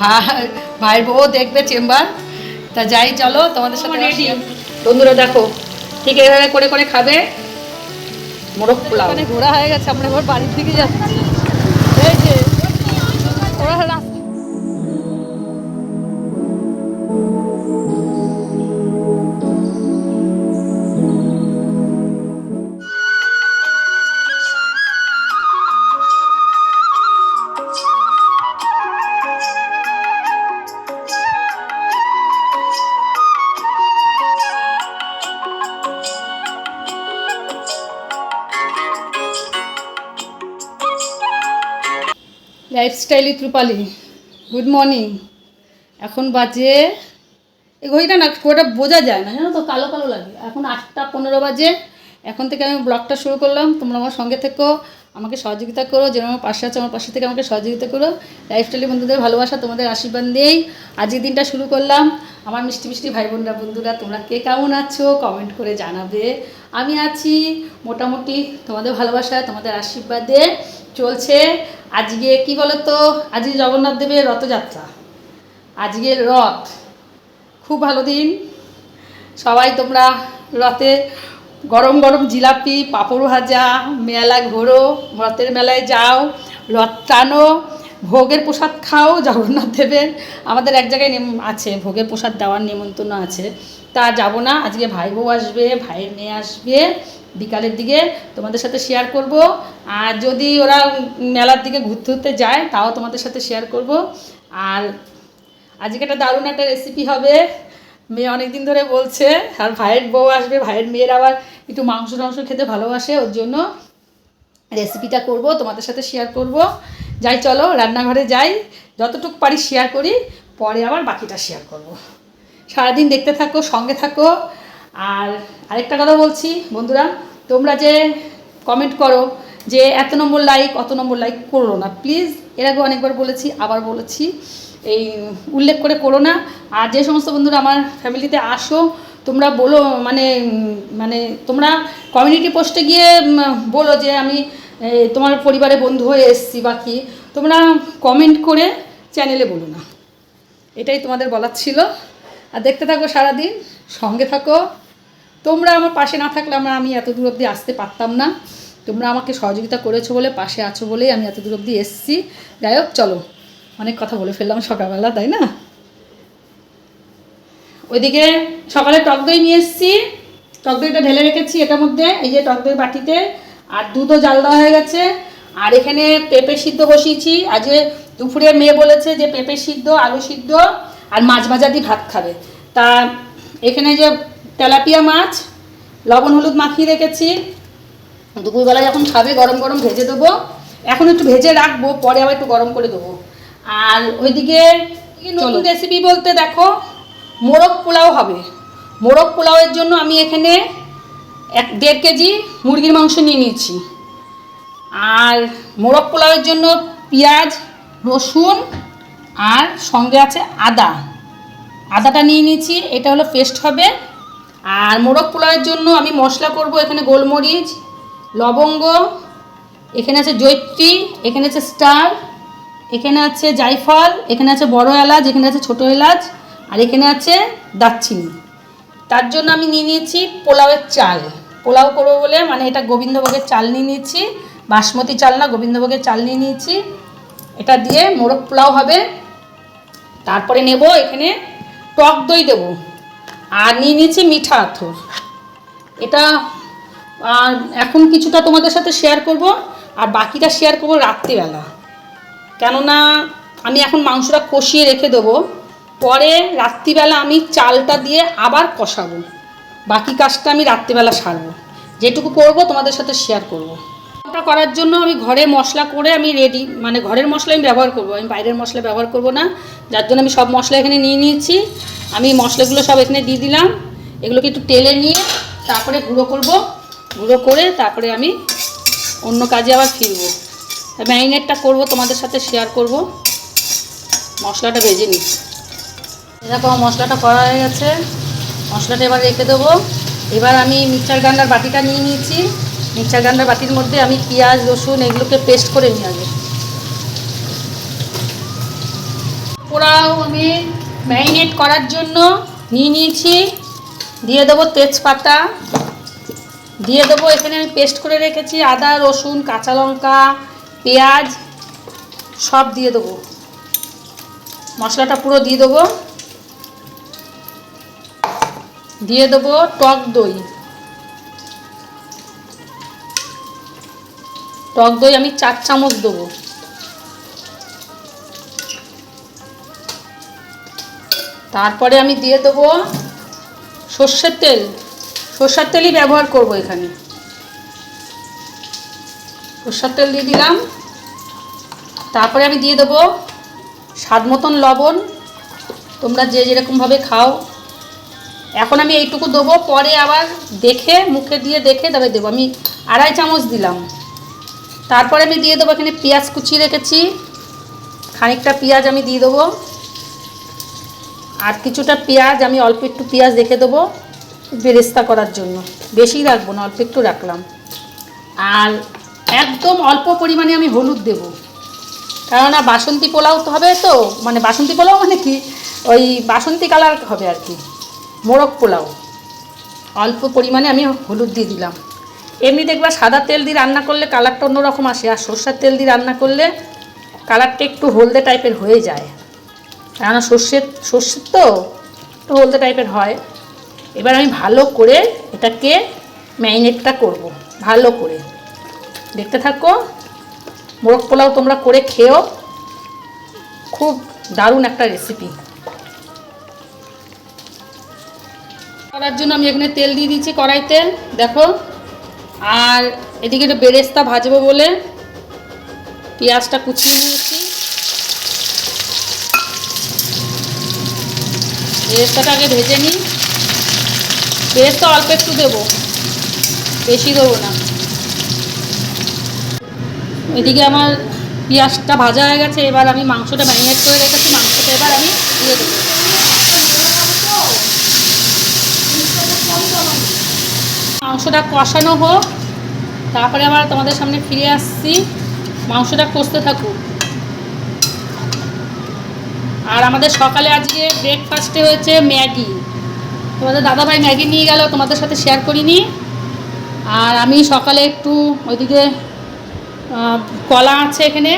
ভাই ভাইয়ের বউ দেখবে চেম্বার। তা যাই চলো তোমাদের সাথে রেডি বন্ধুরা দেখো ঠিক এইভাবে করে করে খাবে। মোরগ পোলাও। ঘোরা হয়ে গেছে আমরা এবার বাড়ির দিকে যাচ্ছি। এই যে ওরা lifestyle with Rupali good morning এখন বাজে এই ঘড়িটা না খুব বোঝা যায় না, জানো তো? কালো কালো লাগে। এখন আটটা পনেরো বাজে। এখন থেকে আমি ব্লগটা শুরু করলাম। তোমরা আমার সঙ্গে থেকো, আমাকে সহযোগিতা করো যেন আমার পাশে আছে, আমার পাশে থেকে আমাকে সহযোগিতা করো। লাইফস্টাইলি বন্ধুদের ভালোবাসা, তোমাদের আশীর্বাদ দিয়েই আজকের দিনটা শুরু করলাম। আমার মিষ্টি মিষ্টি ভাই বোনরা বন্ধুরা, তোমরা কে কেমন আছো? কমেন্ট করে জানাবে। আমি আছি মোটামুটি তোমাদের ভালোবাসা তোমাদের আশীর্বাদে। চলছে। আজকে কি বলো তো আজকে জগন্নাথ দেবের রথযাত্রা। আজকে রথ। খুব ভালো দিন। সবাই তোমরা রথে গরম গরম জিলাপি, পাঁপড় ভাজা, মেলা ঘোরো, রথের মেলায় যাও, রথ টানো, ভোগের প্রসাদ খাও, জগন্নাথ দেবের। আমাদের এক জায়গায় আছে, ভোগের প্রসাদ দেওয়ার নিমন্ত্রণ আছে। তা যাব না। আজকে ভাই বউ আসবে, ভাইয়ের মেয়ে আসবে। বিকালের দিকে তোমাদের সাথে শেয়ার করব। আর যদি ওরা মেলার দিকে ঘুরতে ঘুরতে যায়, তাও তোমাদের সাথে শেয়ার করব। আর আজকে একটা দারুণ একটা রেসিপি হবে। মেয়ে অনেক দিন ধরে বলছে, আর ভাইয়ের বউ আসবে, ভাইয়ের মেয়ের আবার একটু মাংস টাংস খেতে ভালোবাসে, ওর জন্য রেসিপিটা করব, তোমাদের সাথে শেয়ার করব। যাই, চলো, রান্নাঘরে যাই। যতটুকু পারি শেয়ার করি, পরে আবার বাকিটা শেয়ার করব। সারাদিন দেখতে থাকো, সঙ্গে থাকো। আর আরেকটা কথা বলছি, বন্ধুরা, তোমরা যে কমেন্ট করো যে এত নম্বর লাইক অত নম্বর লাইক করো না। প্লিজ এর আগে অনেকবার বলেছি, আবার বলেছি, এই উল্লেখ করে করো না। আর যে সমস্ত বন্ধুরা আমার ফ্যামিলিতে আসো, তোমরা বলো মানে মানে তোমরা কমিউনিটি পোস্টে গিয়ে বলো যে আমি তোমার পরিবারে বন্ধু হয়ে এসছি বা কি, তোমরা কমেন্ট করে চ্যানেলে বলো না। এটাই তোমাদের বলার ছিল। আর দেখতে থাকো সারাদিন। সঙ্গে থাকো। তোমরা আমার পাশে না থাকলে আমরা আমি এত দূর অবধি আসতে পারতাম না। তোমরা আমাকে সহযোগিতা করেছ বলে, পাশে আছো বলেই আমি এত দূর অবধি এসেছি। যাই হোক, চলো। অনেক কথা বলে ফেললাম সকালবেলা, তাই না? ওইদিকে সকালে টক দই নিয়ে এসেছি। টক দইটা ঢেলে রেখেছি এটার মধ্যে, এই যে টক দই বাটিতে। আর দুধও জাল দেওয়া হয়ে গেছে। আর এখানে পেঁপে সিদ্ধ বসিয়েছি। আজকে দুপুরে মেয়ে বলেছে যে পেঁপে সিদ্ধ, আলু সিদ্ধ আর মাছ ভাজা দিয়ে ভাত খাবে। তা এখানে যে তেলাপিয়া মাছ লবণ হলুদ মাখিয়ে রেখেছি। দুপুরবেলা যখন খাবে গরম গরম ভেজে দেবো। এখন একটু ভেজে রাখব পরে আবার একটু গরম করে দেবো। আর ওইদিকে নতুন রেসিপি বলতে দেখো মোরগ পোলাও হবে। মোরগ পোলাওয়ের জন্য আমি এখানে এক দেড় কেজি মুরগির মাংস নিয়ে নিয়েছি। আর মোরগ পোলাওয়ের জন্য পেঁয়াজ রসুন আর সঙ্গে আছে আদা। আদাটা নিয়ে নিয়েছি, এটা হলো পেস্ট হবে। আর মোরগ পোলাওয়ের জন্য আমি মশলা করব এখানে গোলমরিচ, লবঙ্গ, এখানে আছে জৈত্রী এখানে আছে স্টার, এখানে আছে জায়ফল, এখানে আছে বড় এলাচ, এখানে আছে ছোট এলাচ, আর এখানে আছে দারচিনি। তার জন্য আমি নিয়ে নিয়েছি পোলাওয়ের চাল। পোলাও করব বলে মানে এটা গোবিন্দভোগের চাল নিয়ে নিয়েছি, বাসমতি চাল না, গোবিন্দভোগের চাল নিয়ে নিয়েছি। এটা দিয়ে মোরগ পোলাও হবে। তারপরে নেব এখানে টক দই দেবো আর নিয়ে নিয়েছি মিঠা আথর। এটা, আর এখন কিছুটা তোমাদের সাথে শেয়ার করব, আর বাকিটা শেয়ার করব রাত্রিবেলা। কেননা আমি এখন মাংসটা কষিয়ে রেখে দেবো, পরে রাত্রিবেলা আমি চালটা দিয়ে আবার কষাবো। বাকি কাজটা আমি রাত্রিবেলা সারবো। যেটুকু করব তোমাদের সাথে শেয়ার করব। ওটা করার জন্য আমি ঘরে মশলা করে আমি রেডি মানে ঘরের মশলা আমি ব্যবহার করব, আমি বাইরের মশলা ব্যবহার করব না। যার জন্য আমি সব মশলা এখানে নিয়ে নিয়েছি। আমি মশলাগুলো সব এখানে দিয়ে দিলাম। এগুলোকে একটু তেলে নিয়ে তারপরে গুঁড়ো করব। গুঁড়ো করে তারপরে আমি অন্য কাজে আবার ফিরবো। ম্যারিনেটটা করব, তোমাদের সাথে শেয়ার করব। মশলাটা ভেজে নিই। দেখো, মশলাটা করা হয়ে গেছে। মশলাটা এবার রেখে দেবো। এবার আমি মিক্সচার গ্রাইন্ডার বাটিটা নিয়ে নিয়েছি। মিক্সচার গ্রাইন্ডার বাটির মধ্যে আমি পেঁয়াজ, রসুন এগুলোকে পেস্ট করে নিই আগে পোড়াও আমি ম্যারিনেট করার জন্য নিয়ে নিয়েছি। দিয়ে দেবো তেজপাতা। দিয়ে দেবো, এখানে আমি পেস্ট করে রেখেছি আদা, রসুন, কাঁচা লঙ্কা, পেঁয়াজ, সব দিয়ে দেবো। মশলাটা পুরো দিয়ে দেবো। দিয়ে দেবো টক দই। টক দই আমি চার চামচ দেবো। তারপরে আমি দিয়ে দেবো সর্ষের তেল। সর্ষের তেলই ব্যবহার করব এখানে। সর্ষের তেল দিয়ে দিলাম। তারপরে আমি দিয়ে দেবো স্বাদ মতন লবণ। তোমরা যে যেরকমভাবে খাও। এখন আমি এইটুকু দেবো, পরে আবার দেখে, মুখে দিয়ে দেখে তবে দেবো। আমি আড়াই চামচ দিলাম। তারপরে আমি দিয়ে দেবো এখানে পেঁয়াজ কুচি রেখেছি। খানিকটা পেঁয়াজ আমি দিয়ে দেবো। আর কিছুটা পেঁয়াজ, আমি অল্প একটু পেঁয়াজ রেখে দেবো বেরেস্তা করার জন্য। বেশি রাখব না, অল্প একটু রাখলাম। আর একদম অল্প পরিমাণে আমি হলুদ দেবো। কেননা বাসন্তী পোলাও তো হবে তো মানে বাসন্তী পোলাও মানে কি? ওই বাসন্তী কালার হবে আর কি, মোরগ পোলাও। অল্প পরিমাণে আমি হলুদ দিয়ে দিলাম। এমনি দেখবা সাদা তেল দিয়ে রান্না করলে কালারটা অন্যরকম আসে, আর সর্ষের তেল দিয়ে রান্না করলে কালারটা একটু হলদে টাইপের হয়ে যায়। কেননা সর্ষের সর্ষের তো একটু হলদে টাইপের হয়। এবার আমি ভালো করে এটাকে ম্যারিনেটটা করব, ভালো করে। দেখতে থাকো, মোরগ পোলাও তোমরা করে খেও খুব দারুণ একটা রেসিপি করার জন্য আমি এখানে তেল দিয়ে দিচ্ছি কড়াই তেল। দেখো আর এদিকে একটু বেরেস্তা ভাজবো বলে পেঁয়াজটা কুচিয়ে নিয়েছি। বেরেস্তাটা আগে ভেজে নিই। বেরেস্তা অল্প একটু দেবো, বেশি দেবো না। এদিকে আমার পেঁয়াজটা ভাজা হয়ে গেছে, এবার আমি মাংসটা ম্যারিনেট করে রেখেছি, মাংসটা এবার আমি দিয়ে দেবো। মাংসটা কষানো হোক। তারপরে আবার তোমাদের সামনে ফিরে আসছি। মাংসটা কষতে থাকুক। আর আমাদের সকালে আজকে ব্রেকফাস্টে হয়েছে ম্যাগি। তোমাদের দাদাভাই ম্যাগি নিয়ে গেল, তোমাদের সাথে শেয়ার করিনি। আর আমি সকালে একটু ওইদিকে কলা আছে এখানে।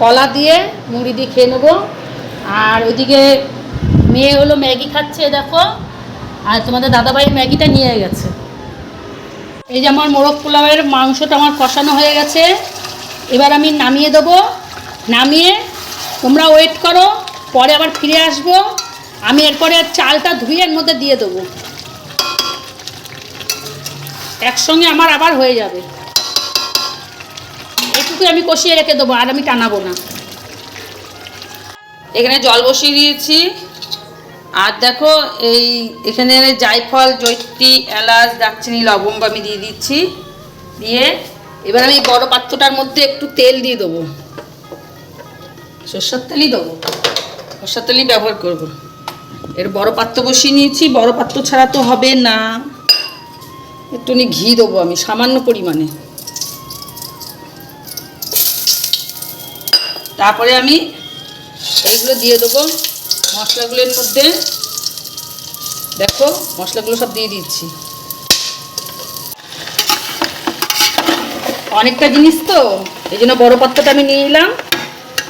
কলা দিয়ে মুড়ি দিয়ে খেয়ে নেব। আর ওইদিকে মেয়ে হলো ম্যাগি খাচ্ছে, দেখো। আর তোমাদের দাদাভাই ম্যাগিটা নিয়ে গেছে। এই যে আমার মোরগ পোলাওয়ের মাংসটা আমার কষানো হয়ে গেছে। এবার আমি নামিয়ে দেবো। নামিয়ে তোমরা ওয়েট করো, পরে আবার ফিরে আসব। আমি এরপরে চালটা ধুয়ে এর মধ্যে দিয়ে দেবো। একসঙ্গে আমার আবার হয়ে যাবে। এটুকু আমি কষিয়ে রেখে দেবো, আর আমি টানাবো না। এখানে জল বসিয়ে দিয়েছি। আর দেখো, এই এখানে জায়ফল জৈত্রী এলাচ, দারচিনি, লবঙ্গ আমি দিয়ে দিচ্ছি। দিয়ে এবার আমি বড় পাত্রটার মধ্যে একটু তেল দিয়ে দেবো। সর্ষের তেলই দেবো। সর্ষের তেলই ব্যবহার করব। এর বড় পাত্র বসিয়ে নিয়েছি। বড় পাত্র ছাড়া তো হবে না। একটুখানি ঘি দেবো আমি, সামান্য পরিমাণে। তারপরে আমি এইগুলো দিয়ে দেবো। মশলাগুলোর মধ্যে দেখো, মশলাগুলো সব দিয়ে দিচ্ছি। অনেকটা জিনিস তো, এই জন্য বড় পাত্রটা আমি নিয়ে নিলাম।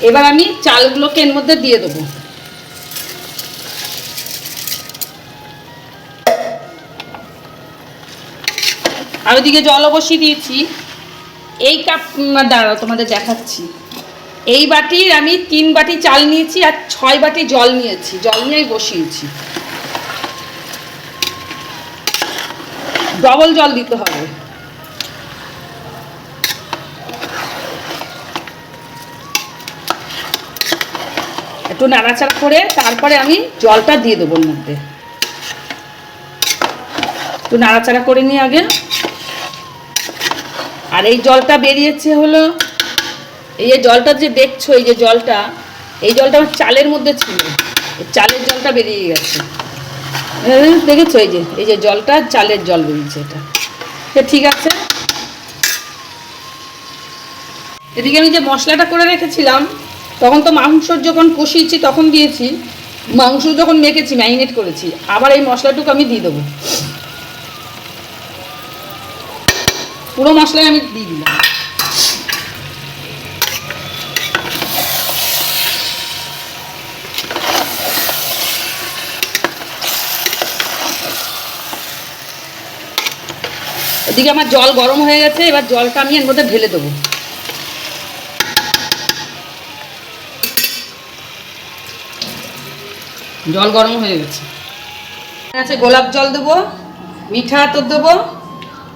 এবার আমি চালগুলোকে এর মধ্যে দিয়ে দেবো। আর ওইদিকে জলও বসিয়ে দিয়েছি। এই কাপ দাঁড়াও তোমাদের দেখাচ্ছি। এই বাটির আমি তিন বাটি চাল নিয়েছি আর ছয় বাটি জল নিয়েছি, জল নিয়েই বসিয়েছি। ডবল জল দিতে হবে। একটু নাড়াচাড়া করে তারপরে আমি জলটা দিয়ে দেবো মধ্যে। একটু নাড়াচাড়া করে নিই আগে। আর এই জলটা বেরিয়েছে হলো এই যে জলটা যে দেখছ, এই যে জলটা, এই জলটা আমার চালের মধ্যে ছিল। চালের জলটা বেরিয়ে গেছে। দেখেছ? এই যে এই যে জলটা, চালের জল বেরিয়েছে এটা। ঠিক আছে? এদিকে আমি যে মশলাটা করে রেখেছিলাম, তখন তো মাংস যখন কষিয়েছি, তখন দিয়েছি। মাংস যখন মেখেছি, ম্যারিনেট করেছি। আবার এই মশলাটুকু আমি দিয়ে দেবো। পুরো মশলাই আমি দিয়ে দিলাম। এদিকে আমার জল গরম হয়ে গেছে, এবার জলটা আমি এর মধ্যে ঢেলে দেবো। জল গরম হয়ে গেছে। আছে গোলাপ জল দেবো, মিঠা আতর দেবো,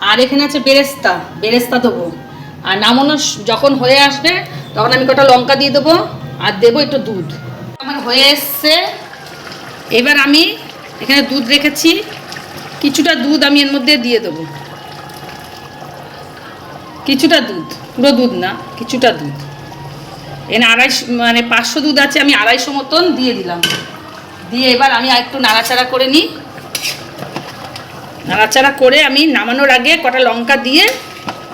আর এখানে আছে বেরেস্তা বেরেস্তা দেবো। আর নামানো যখন হয়ে আসবে, তখন আমি কটা লঙ্কা দিয়ে দেবো, আর দেবো একটু দুধ। আমার হয়ে এসছে। এবার আমি এখানে দুধ রেখেছি, কিছুটা দুধ আমি এর মধ্যে দিয়ে দেবো। কিছুটা দুধ পুরো দুধ না কিছুটা দুধ। এনে আড়াইশো মানে পাঁচশো দুধ আছে আমি আড়াইশো মতন দিয়ে দিলাম। দিয়ে এবার আমি একটু নাড়াচাড়া করে নিই। নাড়াচাড়া করে আমি নামানোর আগে কটা লঙ্কা দিয়ে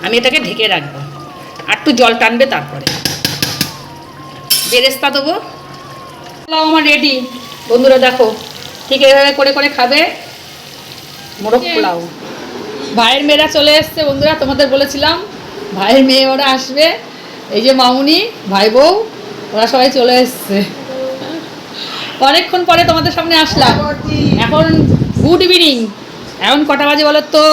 আমি এটাকে ঢেকে রাখব। আর একটু জল টানবে তারপরে। বেরেস্তা দেবো। পোলাও আমার রেডি বন্ধুরা দেখো ঠিক এভাবে করে করে খাবে মোরগ পোলাও। ভাইয়ের মেয়েরা চলে এসছে বন্ধুরা তোমাদের বলেছিলাম। ভাইয়ের মেয়ে ওরা আসবে। এই যে মামুনি, ভাই বউ, ওরা সবাই চলে এসছে। অনেকক্ষণ পরে তোমাদের সামনে আসলাম। এখন গুড ইভিনিং। এখন কটা বাজে বলো তো?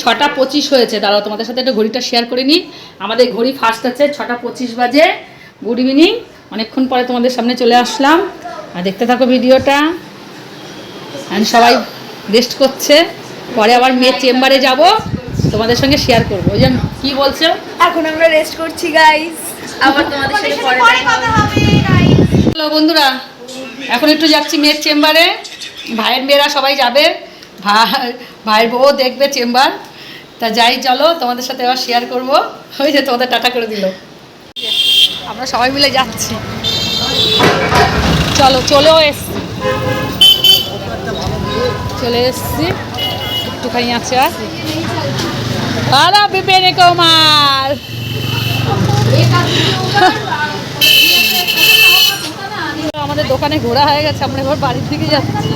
ছটা পঁচিশ হয়েছে। দাঁড়াও, তোমাদের সাথে একটা ঘড়িটা শেয়ার করে নিই। আমাদের ঘড়ি ফার্স্ট আছে ছটা পঁচিশ বাজে। Good evening. অনেকক্ষণ পরে তোমাদের সামনে চলে আসলাম। আর দেখতে থাকো ভিডিওটা। সবাই রেস্ট করছে। পরে আবার মেয়ের চেম্বারে যাব। তোমাদের সঙ্গে শেয়ার করব ওই যে কী বলছো? এখন আমরা রেস্ট করছি গাইস আবার তোমাদের সাথে পরে কথা হবে। হ্যালো বন্ধুরা এখন একটু যাচ্ছি মেয়ের চেম্বারে। ভাইয়ের মেয়েরা সবাই যাবে। ভাই ভাইয়ের বউ দেখবে চেম্বার। তা যাই চলো তোমাদের সাথে আবার শেয়ার করব। ওই যে তোমাদের টাটা করে দিল। আমরা সবাই মিলে যাচ্ছি। চলো চলেও এসছি। চলে এসছি। একটুখানি আছে আর। আরা বিপিন কুমার আমাদের দোকানে ঘোরা হয়ে গেছে আমরা এবার বাড়ির দিকে যাচ্ছি।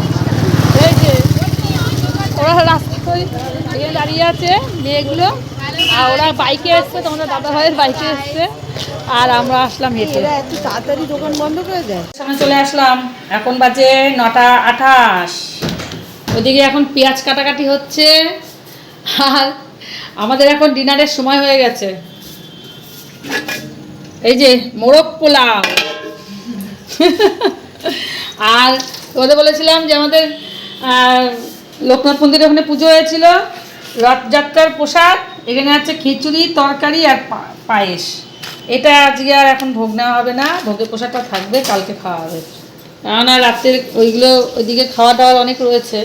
এই যে ওরা রাস্তায় এখানে দাঁড়িয়ে আছে মেয়েগুলো। আর ওরা বাইকে এসছে তোমাদের দাদা ভাইয়ের বাইকে এসছে। আর আমরা আসলাম হেঁটে। তাড়াতাড়ি দোকান বন্ধ করে দেয়। সামনে চলে আসলাম। এখন বাজে নটা আঠাশ। ওদিকে এখন পেঁয়াজ কাটাকাটি হচ্ছে। আর আমাদের এখন ডিনারের সময় হয়ে গেছে। এই যে মোরগ পোলাও। আর ওদের বলেছিলাম যে আমাদের লোকনাথ মন্দিরে ওখানে পুজো হয়েছিল, রথযাত্রার প্রসাদ, এখানে আছে খিচুড়ি, তরকারি আর পায়েস। এটা আজকে আর এখন ভোগ নেওয়া হবে না, ভোগের প্রসাদটা থাকবে, কালকে খাওয়া হবে। কেননা রাত্রের ওইগুলো ওইদিকে খাওয়া দাওয়ার অনেক রয়েছে।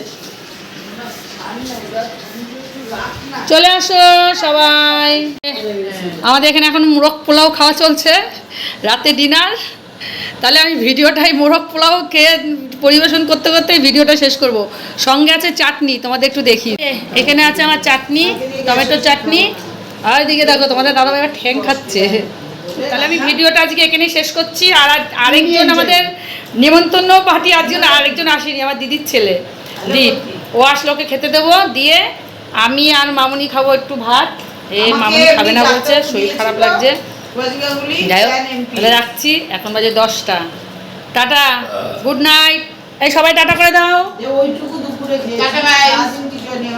চলে আসো সবাই। আমাদের এখানে এখন মোরগ পোলাও খাওয়া চলছে, রাতে ডিনার। তাহলে আমি ভিডিওটাই মোরগ পোলাও খেয়ে পরিবেশন করতে করতে ভিডিওটা শেষ করব। সঙ্গে আছে চাটনি, তোমাদের একটু দেখি। এখানে আছে আমার চাটনি, টমেটো চাটনি। আর দিকে দেখো, তোমাদের দাদা ভাই ঠ্যাং খাচ্ছে। তাহলে আমি ভিডিওটা আজকে এখানেই শেষ করছি। আর আরেকজন আমাদের নিমন্ত্রণ পার্টি, আজকে আরেকজন আসেনি, আমার দিদির ছেলে। দীপ ও আসলে, ওকে খেতে দেবো। দিয়ে আমি আর মামুনি খাব একটু ভাত। এ মামুনি খাবে না বলছে শরীর খারাপ লাগছে। যাই হোক তাহলে রাখছি এখন বাজে দশটা। Tata good night. এই সবাই টাটা করে দাও। ওইটুকু দুপুরে সারাদিন